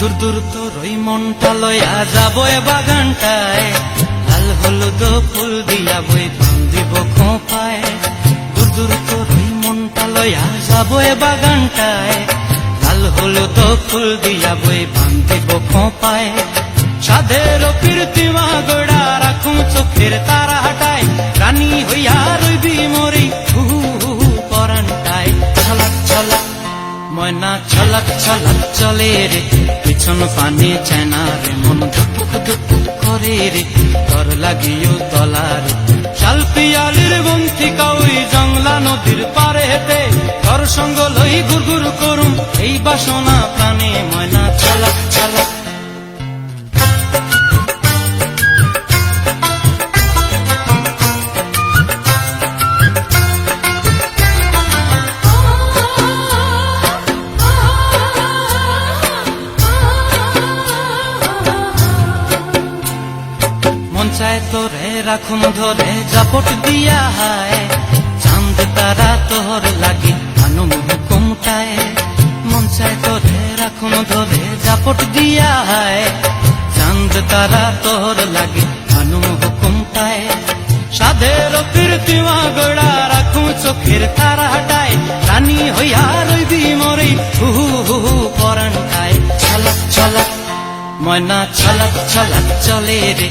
দূর দূর তোর ওই মনটা লয়া যাব এ বাগানটায়। লাল হলুদ ফুল দিয়া বই বান্ধিব খোঁপায়। দূর দূর তোর ওই মনটা লয়া যাব এ বাগানটায়। লাল হলুদ ফুল দিয়া বই বান্ধিব খোঁপায়। সাধের কীর্তিমা গোড়া রাখুন চোখের তারা হাটায় রানী হইয়া রইবি ময়না ছলক ছলক চলে রে, পিছন পানি চেনা রে, মন ধুক ধুক করে রে তর লাগিও তলার শাল পিয়ালির বন্তি কাউই জংলা নদীর পারে হেতে তর সঙ্গ লই ঘুর ঘুর করুম, এই বাসনা প্রাণে ময়না চায় তোরে, রাখুন ধরে, জাপট দিয়া হায়। চাঁদ, তারা তোর লাগে আনুম হুকুমটায়। মন চায় তোরে, রাখুন ধরে, জাপট দিয়া হায়। চাঁদ, তারা তোর লাগে আনুম হুকুমটায়। সাধের কীর্তিমা গোড়া রাখুন চোখের তারা হাটায় রানী হইয়া রইবি মরে হু হু হু হু পরানটায় ছলক ছলক, ময়না ছলক ছলক, চলে রে।